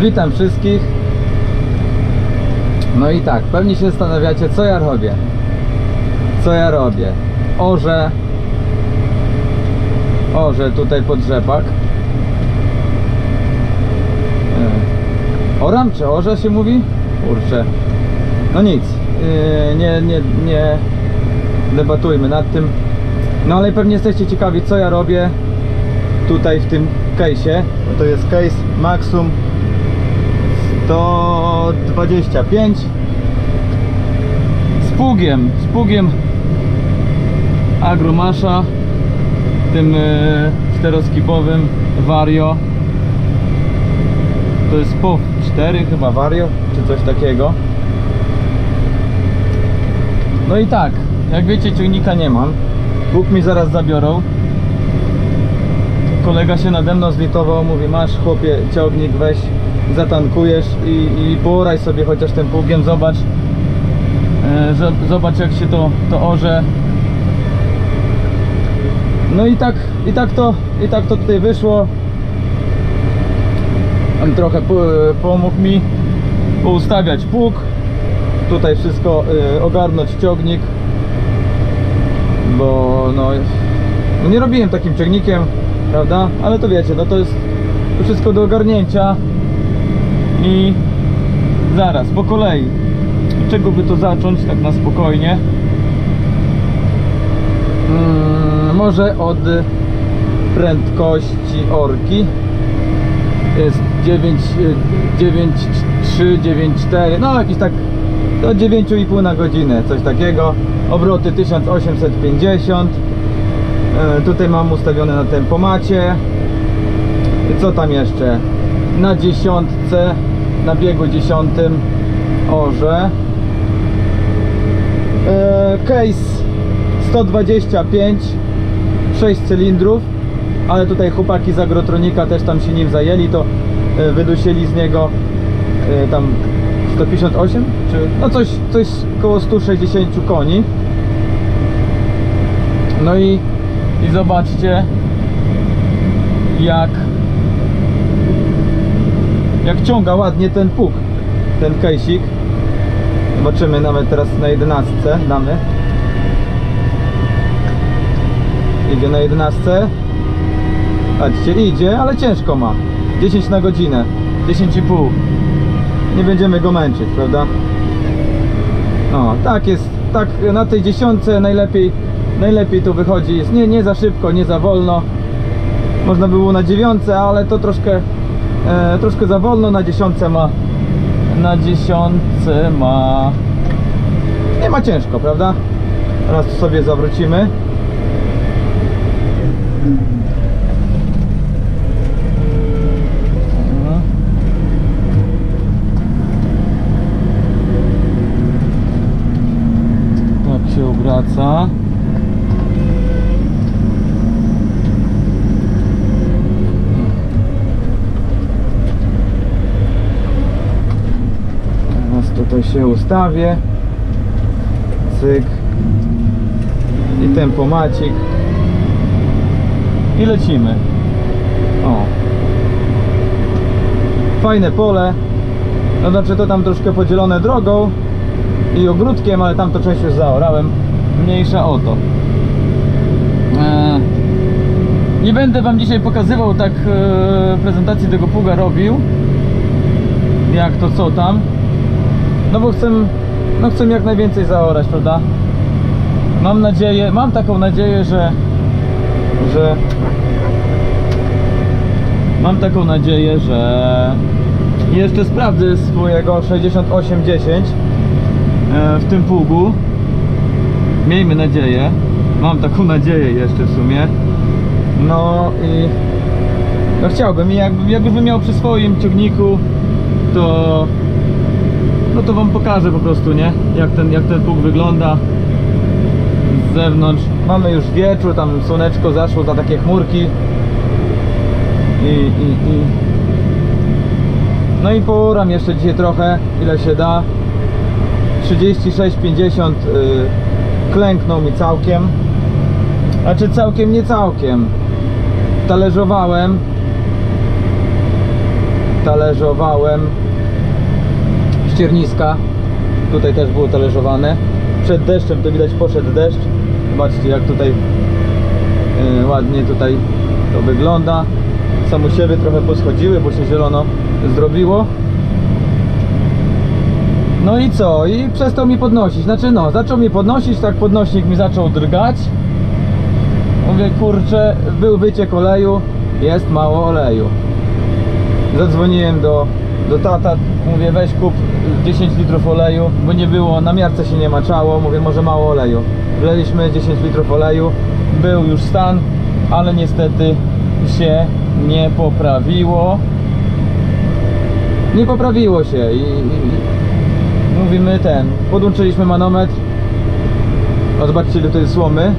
Witam wszystkich. No i tak, pewnie się zastanawiacie, co ja robię. Co ja robię? Orze. Orze tutaj pod rzepak. E, Oram czy orze się mówi? Kurczę. No nic. Yy, Nie, nie, nie debatujmy nad tym. No ale pewnie jesteście ciekawi, co ja robię tutaj w tym case'ie. To jest case Maxum 125 z pługiem, z pługiem Agromasza tym e, czteroskipowym Vario to jest POW 4 chyba Vario czy coś takiego. No i tak jak wiecie ciągnika nie mam. Bóg mi zaraz zabiorą. Kolega się nade mną zlitował, mówi masz chłopie ciągnik, weź zatankujesz i, i pooraj sobie chociaż tym pługiem, zobacz e, zobacz jak się to, to orze. No i tak, i tak to, i tak to tutaj wyszło. On trochę po, pomógł mi poustawiać pług. Tutaj wszystko e, ogarnąć ciągnik bo no, no nie robiłem takim ciągnikiem, prawda? Ale to wiecie, no to jest wszystko do ogarnięcia i zaraz, po kolei. Od czego by to zacząć tak na spokojnie? Mm, może od prędkości orki. Jest 9, 9, 3, 9, 4, no jakiś tak do 9,5 na godzinę, coś takiego. Obroty 1850. E, Tutaj mam ustawione na tempomacie. Co tam jeszcze? Na dziesiątce, na biegu dziesiątym orze. E, Case 125, 6 cylindrów, ale tutaj chłopaki z Agrotronika też tam się nim zajęli, to e, wydusili z niego e, tam 158, czy no coś, coś koło 160 koni. No i, i zobaczcie jak jak ciąga ładnie ten puk, ten kejsik. Zobaczymy nawet teraz na 11 damy. Idzie na 11. Patrzcie, idzie, ale ciężko ma. 10 na godzinę, 10,5. Nie będziemy go męczyć, prawda? No, tak jest, tak na tej dziesiątce najlepiej, najlepiej to wychodzi, jest nie, nie za szybko, nie za wolno. Można by było na dziewiątce, ale to troszkę, e, troszkę za wolno, na dziesiątce ma, na dziesiątce ma, nie ma ciężko, prawda? Tu sobie zawrócimy. Mhm. Tak się obraca. Się ustawię. Cyk. I tempomacik. I lecimy. O. Fajne pole. No znaczy to tam troszkę podzielone drogą i ogródkiem, ale tamto część już zaorałem. Mniejsza o to. Eee, nie będę wam dzisiaj pokazywał tak e, prezentacji tego pługa robił. Jak to co tam. No bo chcę, no chcę jak najwięcej zaorać, prawda? Mam nadzieję, mam taką nadzieję, że że mam taką nadzieję, że jeszcze sprawdzę swojego 6810 e, w tym pługu. Miejmy nadzieję. Mam taką nadzieję jeszcze w sumie. No i no chciałbym, jakby, jakbym miał przy swoim ciągniku, to no to wam pokażę po prostu, nie? Jak ten, jak ten pług wygląda z zewnątrz. Mamy już wieczór, tam słoneczko zaszło za takie chmurki. I, i, i no i poram jeszcze dzisiaj trochę, ile się da. 36,50 y, klęknął mi całkiem. Znaczy całkiem, nie całkiem. Talerzowałem. talerzowałem ścierniska. Tutaj też było talerzowane. Przed deszczem to widać poszedł deszcz. Zobaczcie jak tutaj yy, ładnie tutaj to wygląda. Samusiewy trochę poschodziły, bo się zielono zrobiło. No i co? I przestał mi podnosić. Znaczy no, zaczął mi podnosić, tak podnośnik mi zaczął drgać. Mówię, kurczę, był wyciek oleju, jest mało oleju. Zadzwoniłem do, do tata, mówię, weź kup 10 litrów oleju, bo nie było, na miarce się nie maczało, mówię, może mało oleju. Wleliśmy 10 litrów oleju, był już stan, ale niestety się nie poprawiło. Nie poprawiło się i, i mówimy ten, podłączyliśmy manometr. O, zobaczcie ile to słomy.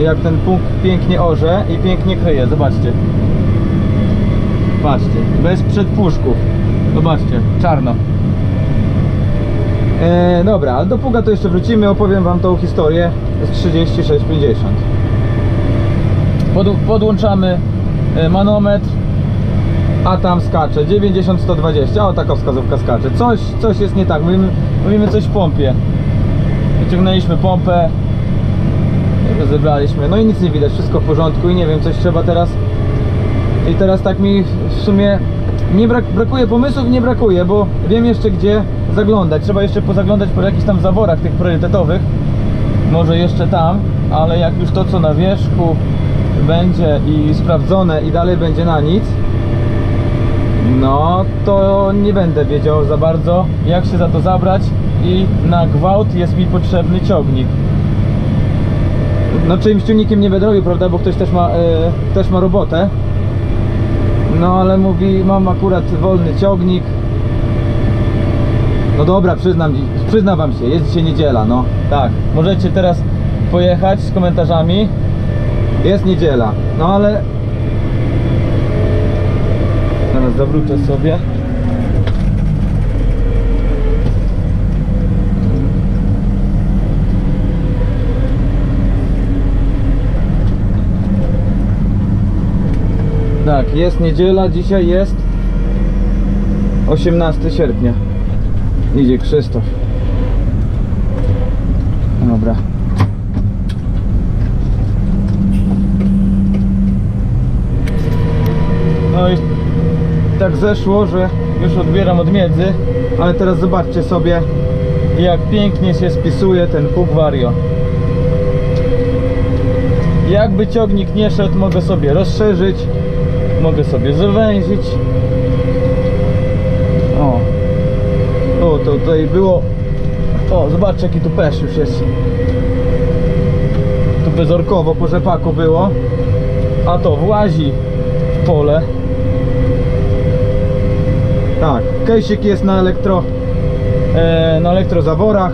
Jak ten punkt pięknie orze i pięknie kryje, zobaczcie. Patrzcie, bez przedpuszków. Zobaczcie, czarno. E, dobra, do pługa to jeszcze wrócimy, opowiem wam tą historię z 3650. Pod, podłączamy e, manometr, a tam skacze 90-120, o taka wskazówka skacze. Coś, coś jest nie tak, mówimy, mówimy coś w pompie. Wyciągnęliśmy pompę, rozebraliśmy, no i nic nie widać, wszystko w porządku i nie wiem, coś trzeba teraz i teraz tak mi w sumie nie brak, brakuje pomysłów, nie brakuje, bo wiem jeszcze gdzie zaglądać, trzeba jeszcze pozaglądać po jakichś tam zaworach tych priorytetowych, może jeszcze tam, ale jak już to co na wierzchu będzie i sprawdzone i dalej będzie na nic, no to nie będę wiedział za bardzo jak się za to zabrać i na gwałt jest mi potrzebny ciągnik. No czyimś ciągnikiem nie będę robił, prawda, bo ktoś też ma, e, też ma robotę. No ale mówi, mam akurat wolny ciągnik. No dobra, przyznam, przyznam wam się, jest dzisiaj niedziela, no. Tak, możecie teraz pojechać z komentarzami. Jest niedziela, no ale... Zaraz zawrócę sobie. Tak, jest niedziela, dzisiaj jest 18 sierpnia. Idzie Krzysztof. Dobra. No i tak zeszło, że już odbieram od miedzy, ale teraz zobaczcie sobie jak pięknie się spisuje ten puk Vario. Jakby ciągnik nie szedł, mogę sobie rozszerzyć, mogę sobie zawęzić. O, o to tutaj było. O, zobaczcie jaki tu pesz już jest. Tu bezorkowo po rzepaku było. A to włazi w pole. Tak, kejsik jest na elektro e, na elektrozaworach.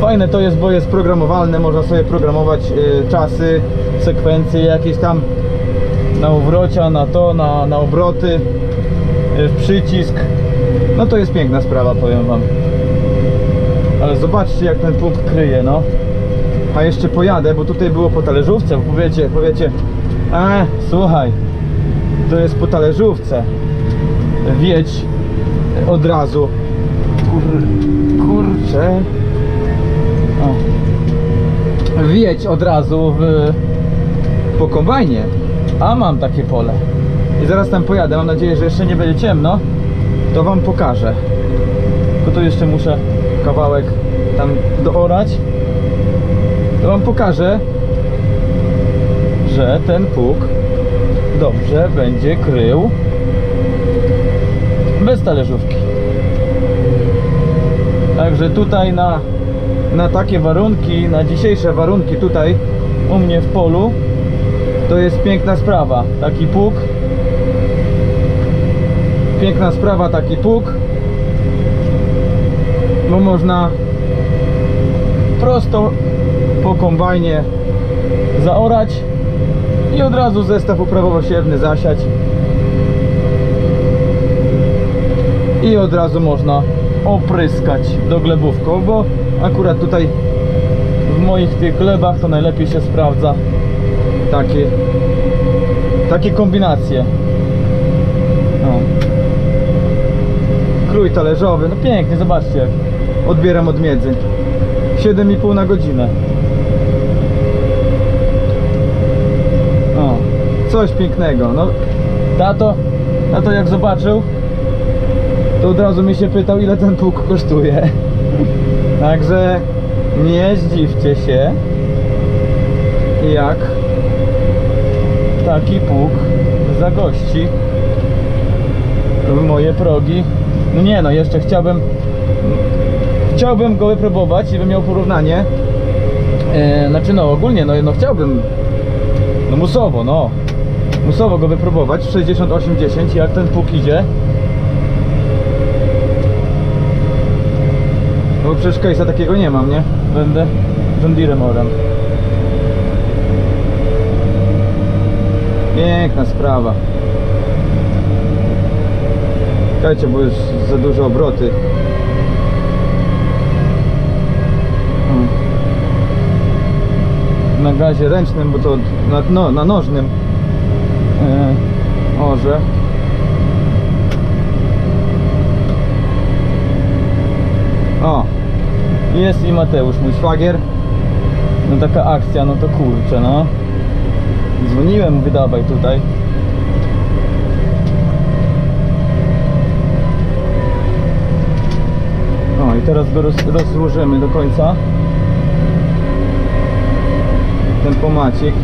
Fajne to jest, bo jest programowalne, można sobie programować e, czasy, sekwencje jakieś tam na uwrocia, na to, na, na obroty, e, w przycisk. No to jest piękna sprawa, powiem wam. Ale zobaczcie jak ten punkt kryje, no. A jeszcze pojadę, bo tutaj było po talerzówce, bo powiecie, powiecie, e, słuchaj, to jest po talerzówce. Wiedź od razu. Kur, kurczę. O. Wiedź od razu w, po kombajnie. A mam takie pole. I zaraz tam pojadę. Mam nadzieję, że jeszcze nie będzie ciemno. To wam pokażę. Tylko tu jeszcze muszę kawałek tam doorać. To wam pokażę, że ten pług dobrze będzie krył bez talerzówki. Także tutaj na, na takie warunki, na dzisiejsze warunki tutaj u mnie w polu to jest piękna sprawa. Taki pług. Piękna sprawa taki pług. Bo można prosto po kombajnie zaorać i od razu zestaw uprawowo-siewny zasiać i od razu można opryskać do glebówką, bo akurat tutaj w moich tych glebach to najlepiej się sprawdza takie takie kombinacje. No. Krój talerzowy, no pięknie, zobaczcie jak odbieram od miedzy 7,5 na godzinę O, coś pięknego, no Tato, tato jak zobaczył to od razu mi się pytał ile ten pług kosztuje Także nie zdziwcie się jak taki pług zagości w moje progi. No nie no, jeszcze chciałbym chciałbym go wypróbować i bym miał porównanie. E, znaczy no ogólnie no, no chciałbym no musowo, no. Musowo go wypróbować w 6810 jak ten pług idzie. No przecież case'a takiego nie mam, nie? Będę John Deere'em Piękna sprawa. Czekajcie, bo już za duże obroty. Hmm. Na gazie ręcznym, bo to na, no, na nożnym e, orze. O, jest i Mateusz, mój szwagier. No taka akcja, no to kurczę, no. Dzwoniłem, mówię dawaj tutaj. O i teraz go roz, rozłożymy do końca. Ten pomacik.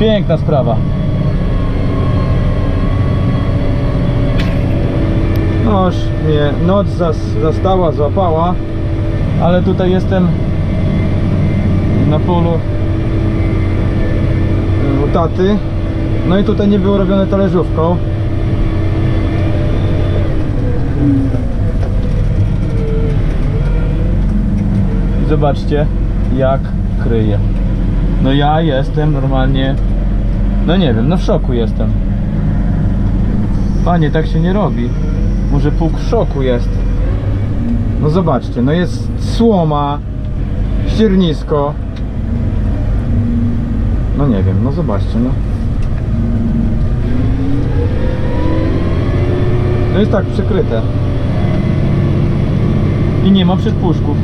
Piękna sprawa. Noż mnie noc zas, zastała, złapała, ale tutaj jestem na polu u taty. No i tutaj nie było robione talerzówką. Zobaczcie jak kryje. No ja jestem normalnie, no nie wiem, no w szoku jestem. Panie, tak się nie robi. Może pół szoku jest. No zobaczcie, no jest słoma, ściernisko. No nie wiem, no zobaczcie, no. No jest tak przykryte. I nie ma przedpuszków.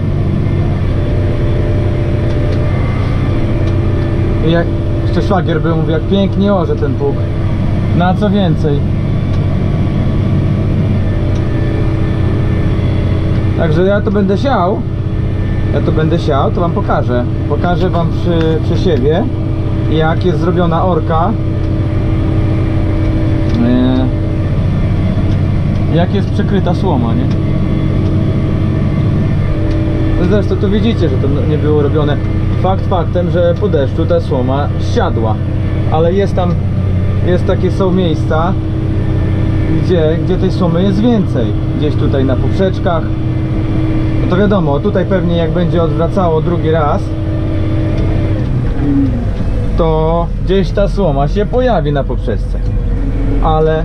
I jak jeszcze szwagier był, mówi, jak pięknie orze ten pług. Na co więcej. Także ja to będę siał. Ja to będę siał, to wam pokażę. Pokażę wam przy przesiewie jak jest zrobiona orka. E, jak jest przykryta słoma, nie? Zresztą tu widzicie, że to nie było robione. Fakt faktem, że po deszczu ta słoma siadła. Ale jest tam, jest takie są miejsca, gdzie, gdzie tej słomy jest więcej. Gdzieś tutaj na poprzeczkach. No to wiadomo, tutaj pewnie jak będzie odwracało drugi raz, to gdzieś ta słoma się pojawi na poprzeczce. Ale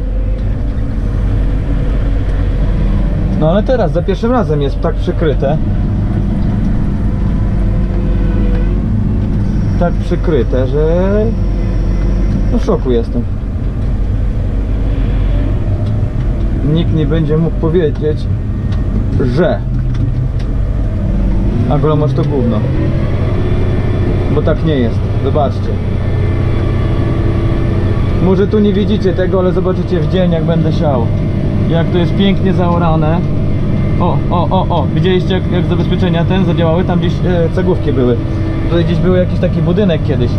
No ale teraz za pierwszym razem jest tak przykryte. Tak przykryte, że no w szoku jestem. Nikt nie będzie mógł powiedzieć, że Agromasz to gówno. Bo tak nie jest. Zobaczcie. Może tu nie widzicie tego, ale zobaczycie w dzień jak będę siał. Jak to jest pięknie zaorane. O, o, o, o. Widzieliście jak, jak zabezpieczenia ten zadziałały? Tam gdzieś e, cegłówki były. Tutaj gdzieś był jakiś taki budynek kiedyś.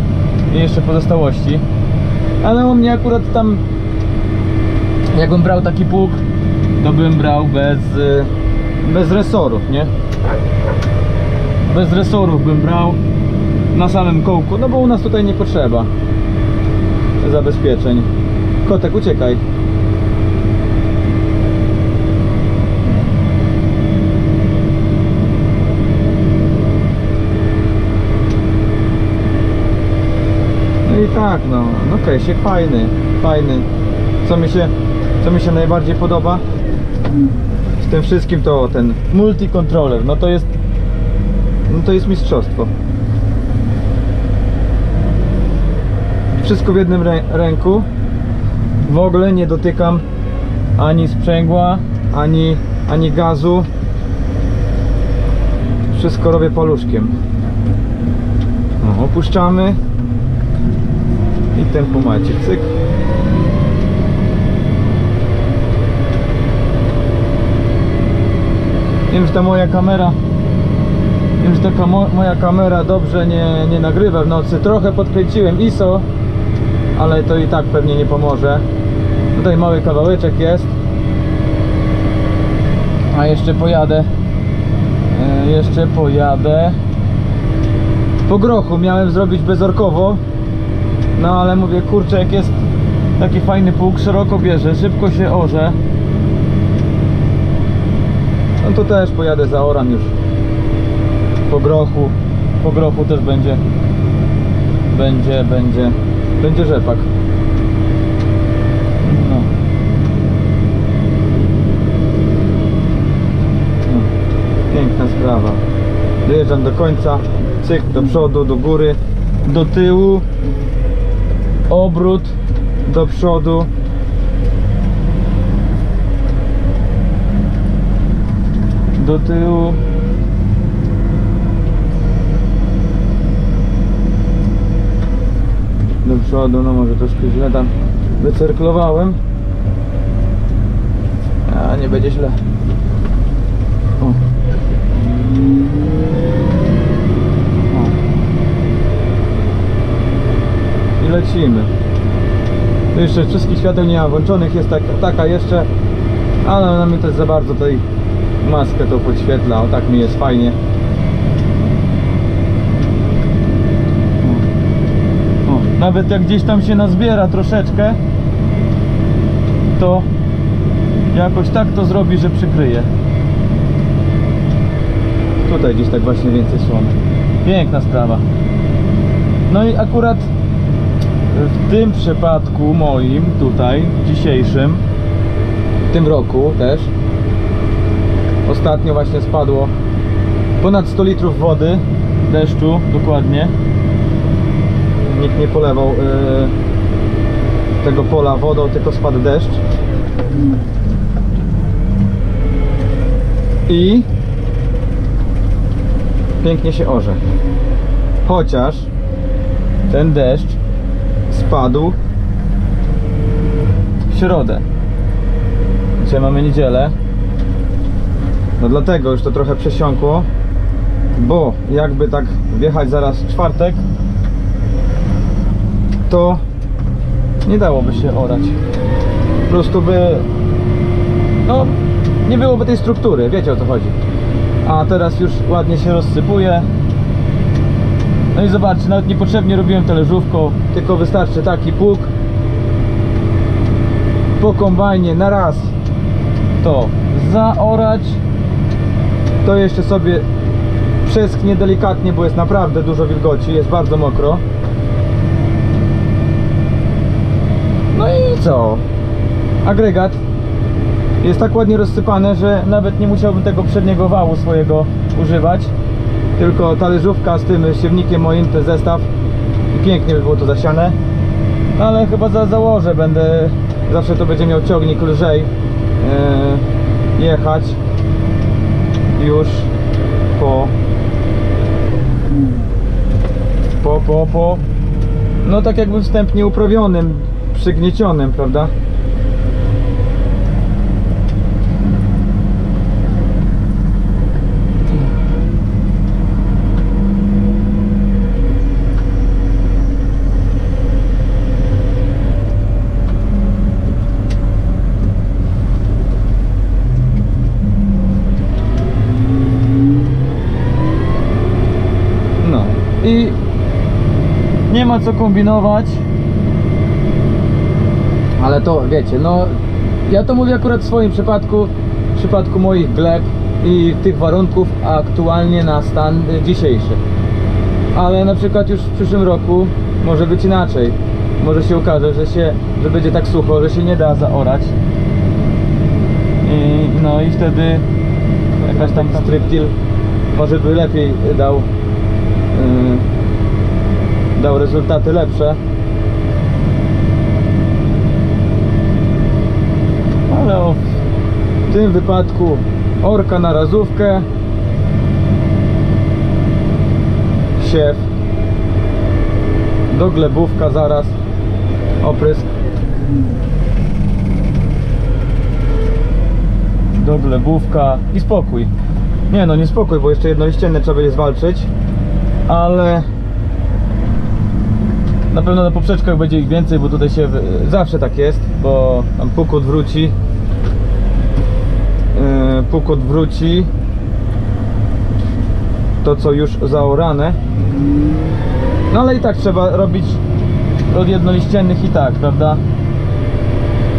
I jeszcze pozostałości. Ale u mnie akurat tam jakbym brał taki pług, to bym brał bez, e, bez resorów, nie? Bez resorów bym brał na samym kołku, no bo u nas tutaj nie potrzeba zabezpieczeń. Kotek, uciekaj. No i tak, no, no Kesiek fajny, fajny. Co mi się, co mi się najbardziej podoba w tym wszystkim to ten multi-controller, no to jest, no to jest mistrzostwo. Wszystko w jednym rę ręku. W ogóle nie dotykam ani sprzęgła, ani, ani gazu. Wszystko robię paluszkiem. No, opuszczamy i tempomacik, cyk. Wiem, że ta moja kamera Wiem, że taka mo moja kamera dobrze nie, nie nagrywa w nocy Trochę podkręciłem ISO Ale to i tak pewnie nie pomoże. Tutaj mały kawałeczek jest. A jeszcze pojadę. E, Jeszcze pojadę. Po grochu miałem zrobić bezorkowo. No ale mówię, kurczę, jak jest taki fajny pług, szeroko bierze, szybko się orze. No to też pojadę za Oran już. Po grochu. Po grochu też będzie będzie, będzie będzie rzepak. No. No. Piękna sprawa. Dojeżdżam do końca, cyk do przodu, do góry, do tyłu, obrót do przodu. do tyłu do przodu, no może troszkę źle tam wycyrklowałem a nie będzie źle o. O. i lecimy tu jeszcze wszystkich świateł nie ma włączonych jest tak, taka jeszcze ale na mnie też za bardzo tutaj maskę to podświetla, o tak mi jest fajnie. O, o, nawet jak gdzieś tam się nazbiera troszeczkę, to jakoś tak to zrobi, że przykryje. Tutaj gdzieś tak właśnie więcej słony. Piękna sprawa. No i akurat w tym przypadku moim tutaj, dzisiejszym, w tym roku też, Ostatnio właśnie spadło ponad 100 litrów wody, deszczu dokładnie. Nikt nie polewał yy, tego pola wodą, tylko spadł deszcz. I pięknie się orze. Chociaż ten deszcz spadł w środę. Dzisiaj mamy niedzielę. No dlatego już to trochę przesiąkło Bo jakby tak wjechać zaraz w czwartek To nie dałoby się orać. Po prostu by No nie byłoby tej struktury, wiecie o co chodzi. A teraz już ładnie się rozsypuje. No i zobaczcie, nawet niepotrzebnie robiłem talerzówką Tylko wystarczy taki pług. Po kombajnie na raz To zaorać. To jeszcze sobie przesknie delikatnie, bo jest naprawdę dużo wilgoci, jest bardzo mokro. No i co? Agregat jest tak ładnie rozsypany, że nawet nie musiałbym tego przedniego wału swojego używać. Tylko talerzówka z tym siewnikiem moim, ten zestaw i pięknie by było to zasiane. Ale chyba za, założę, będę, zawsze to będzie miał ciągnik lżej yy, jechać już po po, po, po no tak jakby wstępnie uprawionym, przygniecionym, prawda? No i nie ma co kombinować. Ale to wiecie, no ja to mówię akurat w swoim przypadku, w przypadku moich gleb i tych warunków aktualnie na stan dzisiejszy. Ale na przykład już w przyszłym roku może być inaczej. Może się okaże, że się, że będzie tak sucho, że się nie da zaorać. I, no i wtedy jakaś tam striptil może by lepiej dał yy, dał rezultaty lepsze ale o W tym wypadku orka na razówkę. Siew. Do glebówka zaraz. Oprysk. Do glebówka i spokój. Nie no, nie spokój, bo jeszcze jedno liścienne trzeba będzie zwalczyć. Ale na pewno na poprzeczkach będzie ich więcej, bo tutaj się zawsze tak jest, bo tam pukot wróci. Yy, pukot wróci. To co już zaorane. No ale i tak trzeba robić od jednoliściennych i tak, prawda?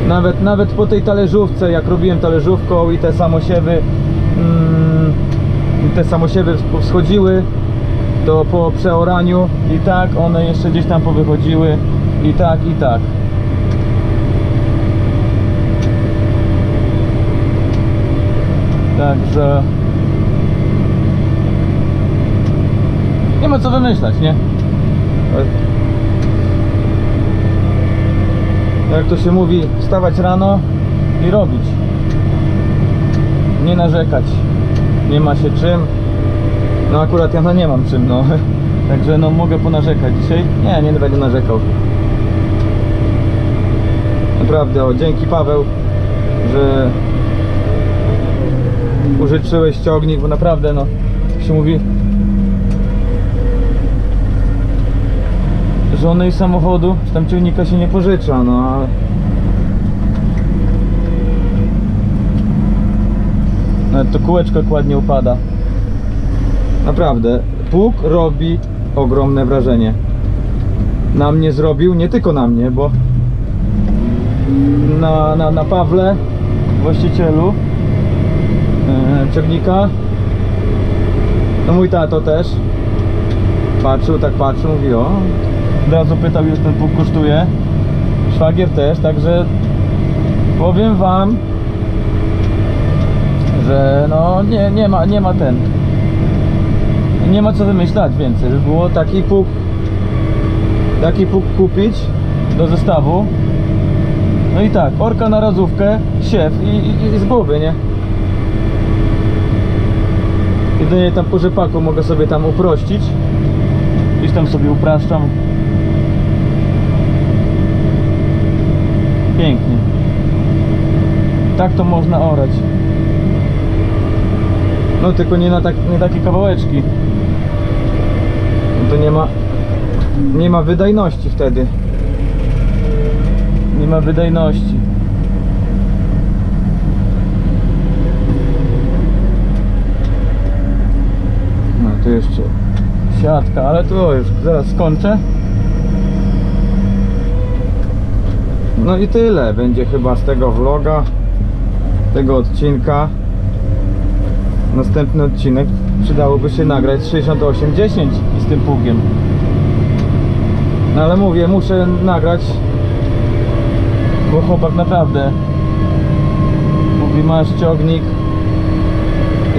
Nawet, nawet po tej talerzówce, jak robiłem talerzówką i te samosiewy mm, te samosiewy wschodziły to po przeoraniu i tak one jeszcze gdzieś tam powychodziły i tak i tak także nie ma co wymyślać, nie? Jak to się mówi, wstawać rano i robić. Nie narzekać. Nie ma się czym. No akurat ja no nie mam czym, no. Także no mogę ponarzekać dzisiaj. Nie, nie będę narzekał. Naprawdę, o dzięki Paweł, że użyczyłeś ciągnik, bo naprawdę no, się mówi, żony i samochodu, czy tam ciągnika się nie pożycza, no ale... Nawet to kółeczko ładnie upada. Naprawdę, pług robi ogromne wrażenie. Na mnie zrobił, nie tylko na mnie, bo na, na, na Pawle, właścicielu ciągnika. No mój tato też. Patrzył, tak patrzył, mówi o. Od razu pytał, ile ten pług kosztuje. Szwagier też, także powiem wam, że no nie, nie ma, nie ma ten. Nie ma co wymyślać więcej, żeby było taki pług taki pług kupić do zestawu. No i tak, orka na razówkę, siew i, i, i z głowy, nie? Jedynie tam po rzepaku mogę sobie tam uprościć. Gdzieś tam sobie upraszczam. Pięknie. Tak to można orać. No tylko nie na tak, nie takie kawałeczki. No to nie ma nie ma wydajności wtedy. Nie ma wydajności. No tu jeszcze siatka, ale to już zaraz skończę. No i tyle będzie chyba z tego vloga, tego odcinka. Następny odcinek przydałoby się nagrać z 6810 i z tym pługiem. No ale mówię, muszę nagrać, bo chłopak naprawdę mówi masz ciągnik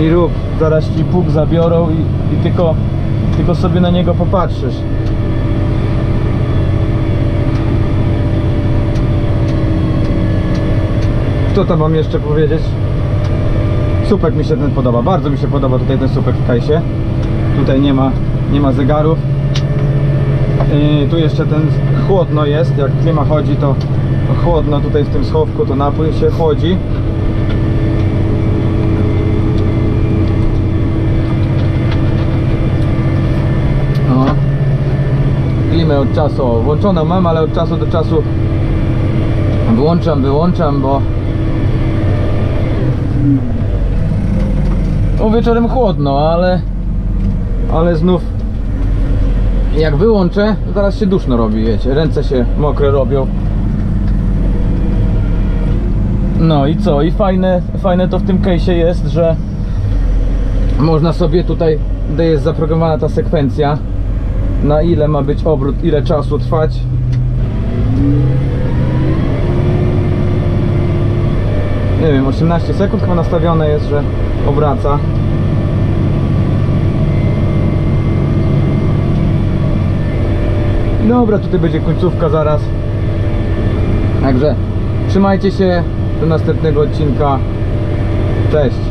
i rób, zaraz ci pług zabiorą i, i tylko, tylko sobie na niego popatrzysz. Co tam mam jeszcze powiedzieć? Supek mi się ten podoba, bardzo mi się podoba tutaj ten supek w kajsie. Tutaj nie ma, nie ma zegarów. Yy, tu jeszcze ten chłodno jest, jak klima chodzi to chłodno tutaj w tym schowku, to napój się chłodzi. O. Klimę od czasu włączoną mam, ale od czasu do czasu włączam, wyłączam, bo o, wieczorem chłodno, ale ale znów jak wyłączę, zaraz się duszno robi, wiecie, ręce się mokre robią. No i co? I fajne, fajne to w tym case'ie jest, że można sobie tutaj, gdy jest zaprogramowana ta sekwencja, na ile ma być obrót, ile czasu trwać. Nie wiem, 18 sekund chyba nastawione jest, że obraca. Dobra, tutaj będzie końcówka zaraz. Także trzymajcie się do następnego odcinka. Cześć.